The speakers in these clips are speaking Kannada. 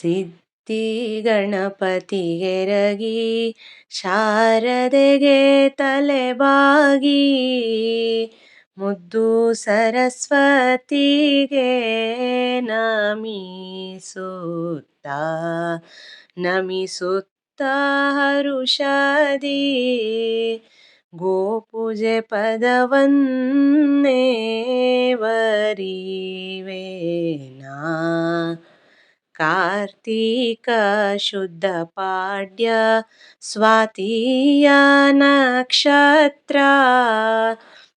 ಸಿದ್ಧಿ ಗಣಪತಿಗೆರಗಿ ಶಾರದೆಗೆ ತಲೆಬಾಗಿ ಮುದ್ದು ಸರಸ್ವತಿಗೆ ನಮಿಸುತ್ತ ನಮಿಸುತ್ತ ಹರುಷದಿ. ಗೋಪೂಜೆ ಪದವನ್ನೇ ವರಿವೇನಾ? ಕಾರ್ತೀಕ ಶುದ್ಧ ಪಾಡ್ಯ ಸ್ವಾತಿಯ ನಕ್ಷತ್ರ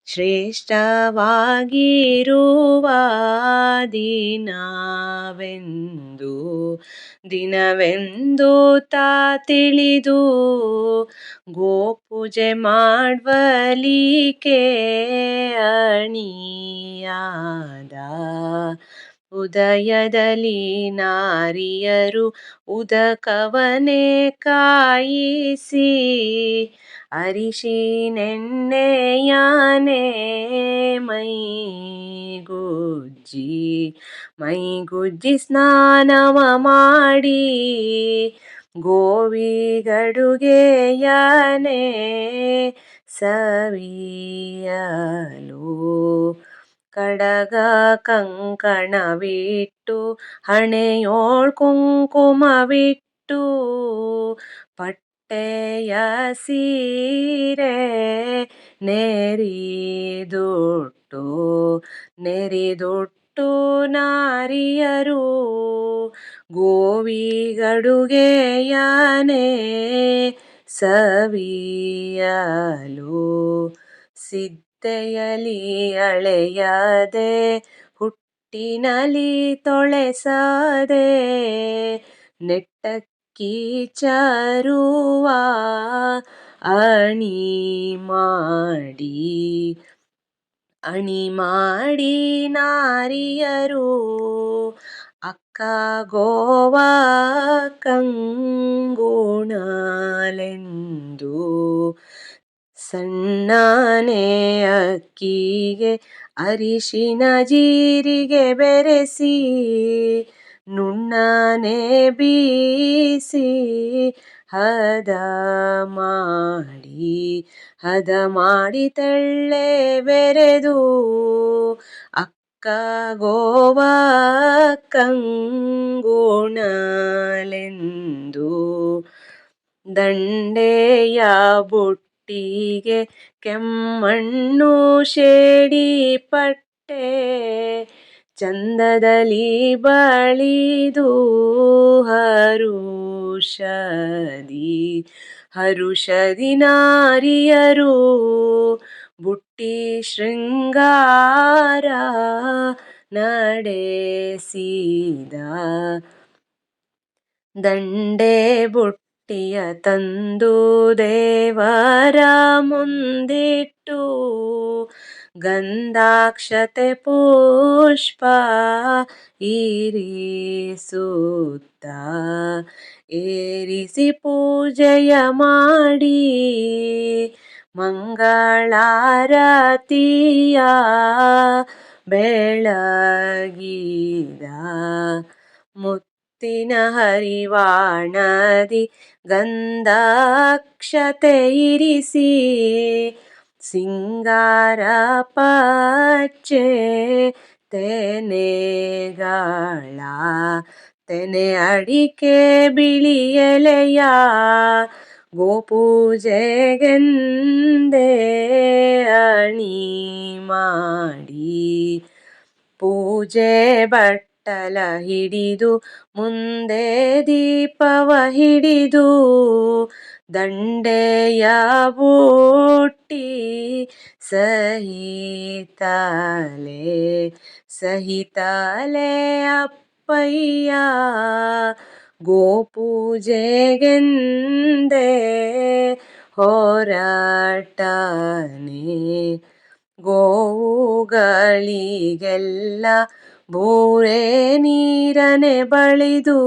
ಶ್ರೇಷ್ಠವಾಗಿರುವ ದಿನವೆಂದು ದಿನವೆಂದು ತಾ ತಿಳಿದು ಗೋಪೂಜೆ ಮಾಡ್ವಲಿಕೆ ಅಣಿಯಾದ ಉದಯದಲ್ಲಿ ನಾರಿಯರು ಉದಕವನೆ ಕಾಯಿಸಿ ಅರಿಶಿನೆಣ್ಣೆಯನೆ ಮೈಗುಜ್ಜಿ ಮೈಗುಜ್ಜಿ ಸ್ನಾನವ ಮಾಡಿ ಗೋವಿಗಡುಗೆಯನೆ ಸವಿಯಲು ಕಡಗ ಕಂಕಣವಿಟ್ಟು ಹಣೆಯೋಳ್ ಕುಂಕುಮವಿಟ್ಟು ಪಟ್ಟೆಯ ಸೀರೆ ನೆರಿದುಟ್ಟು ನೆರಿದುಟ್ಟು ನಾರಿಯರು ಗೋವಿಗಡುಗೆಯನೆ ಸವಿಯಲು ಸಿದ್ದೆಯಲಿ ಅಳೆಯದೆ ಹುಟ್ಟಿನಲಿ ತೊಳೆಸದೆ ನೆಟ್ಟಕ್ಕಿ ಚರುವ ಅಣಿ ಮಾಡಿ ಅಣಿ ಮಾಡಿ ನಾರಿಯರು ಅಕ್ಕ ಗೋವ ಕಂಗುಣಲೆಂದು ಸಣ್ಣನೆ ಅಕ್ಕಿಗೆ ಅರಿಶಿನ ಜೀರಿಗೆ ಬೆರೆಸಿ, ನುಣ್ಣನೆ ಬೀಸಿ, ಹದ ಮಾಡಿ ಹದ ಮಾಡಿ ತಳ್ಳೆ ಬೆರೆದು, ಅಕ್ಕ ಗೋವ ದಂಡೆಯ ದಂಡೆಯ ಬುಟ್ಟಿಗೆ ಕೆಮ್ಮಣ್ಣು ಶೇಡಿ ಪಟ್ಟೆ ಚಂದದಲ್ಲಿ ಬಳಿದು ಹರುಷದಿ ಹರುಷದಿ ನಾರಿಯರು ಬುಟ್ಟಿ ಶೃಂಗಾರ ನಡೆಸಿದ. ದಂಡೆ ಬುಟ್ಟಿಯ ತಂದು ದೇವರ ಮುಂದಿಟ್ಟು ಗಂಧಾಕ್ಷತೆ ಪುಷ್ಪ ಈರಿಸುತ್ತ ಏರಿಸಿ ಪೂಜೆಯ ಮಾಡಿ ಮಂಗಳಾರತಿಯ ಬೆಳಗಿದ ಮುತ್ತಿನ ಹರಿವಾಣದಿ ಗಂಧಾಕ್ಷತೆ ಇರಿಸಿ ಸಿಂಗಾರ ಪಚ್ಚೆ ತೆನೆಗಳ ತೆನೆ ಅಡಿಕೆ ಬಿಳಿ ಎಲೆಯ ಗೋಪೂಜೆಗೆಂದೇ ಅಣಿ ಮಾಡಿ ಪೂಜೆ ಬಟ್ಟಲ ಹಿಡಿದು ಮುಂದೆ ದೀಪವ ಹಿಡಿದು ದಂಡೆಯ ಬೂಟಿ ಸಹಿತಾಲೆ ಸಹಿತಲೆ ಅಪ್ಪಯ್ಯ ಗೋಪೂಜೆಗೆಂದೇ ಹೋರಾಟನೆ ಗೋವುಗಳಿಗೆಲ್ಲ ಬೂರೆ ನೀರನೆ ಬಳಿದು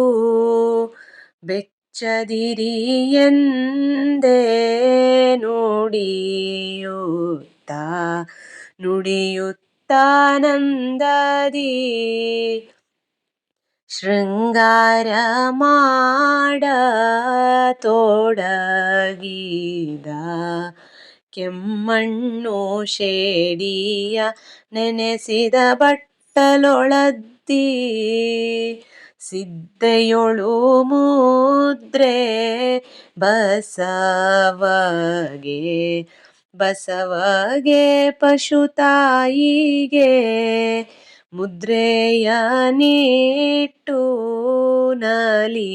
ಬೆಚ್ಚದಿರಿ ಎಂದೇ ನೋಡಿಯುತ್ತ ನುಡಿಯುತ್ತಾನಂದದಿ ಶೃಂಗಾರ ಮಾಡ ತೋಡಗಿದ ಕೆಮ್ಮಣ್ಣು ಶೇಡಿಯ ನೆನೆಸಿದ ಬಟ್ಟಲೊಳದ್ದಿ ಸಿದ್ದೆಯೊಳು ಮುದ್ರೆ ಬಸವಾಗೆ ಪಶು ಪಶುತಾಯಿಗೆ ಮುದ್ರೆಯ ನೀಟ್ಟು ನಲಿದಾರು.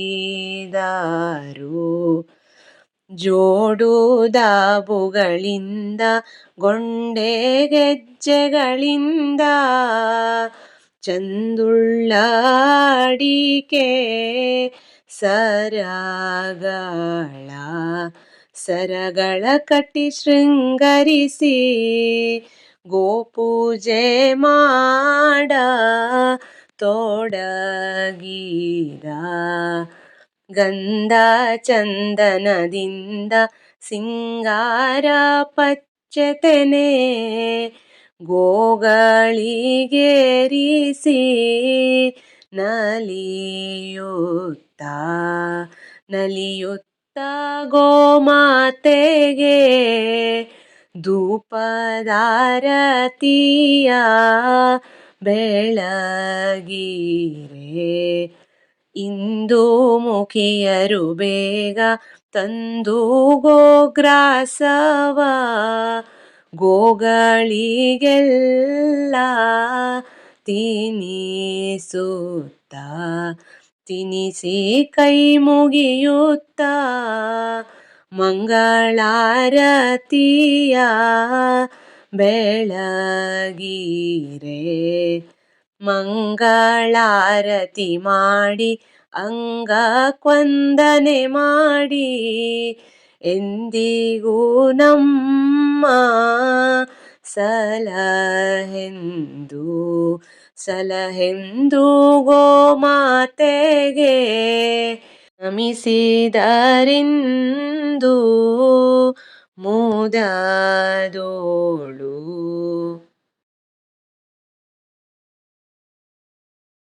ಜೋಡು ದಾಬುಗಳಿಂದ ಗೊಂಡೆ ಗೆಜ್ಜೆಗಳಿಂದ ಚಂದುಳ್ಳ ಅಡಿಕೆ ಸರಗಳ ಸರಗಳ ಕಟ್ಟಿ ಶೃಂಗರಿಸಿ ಗೋಪೂಜೆ ಮಾಡ ತೋಡಗಿದ ಗಂಧ ಚಂದನದಿಂದ ಸಿಂಗಾರ ಪಚ್ಚತೆನೆ ಗೋಗಳಿಗೇರಿಸಿ ನಲಿಯುತ್ತ ನಲಿಯುತ್ತ ಗೋಮಾತೆಗೆ ಧೂಪದಾರತಿಯ ಬೆಳಗಿರೆ ಇಂದು ಮುಖಿಯರು ಬೇಗ ತಂದು ಗೋಗ್ರಾಸವ. ಗೋಗಳಿಗೆಲ್ಲ ತಿನಿಸುತ್ತ ತಿನಿಸಿ ಕೈ ಮುಗಿಯುತ್ತ. ಮಂಗಳಾರತಿಯ ಬೆಳಗಿರೆ ಮಂಗಳಾರತಿ ಮಾಡಿ ಅಂಗಕ್ವಂದನೆ ಮಾಡಿ. ಎಂದಿಗೂ ನಮ್ಮ ಸಲಹೆಂದು ಸಲಹೆಂದು ಗೋಮಾತೆಗೆ ನಮಿಸಿದರಿಂದು ಮುದದೋಳು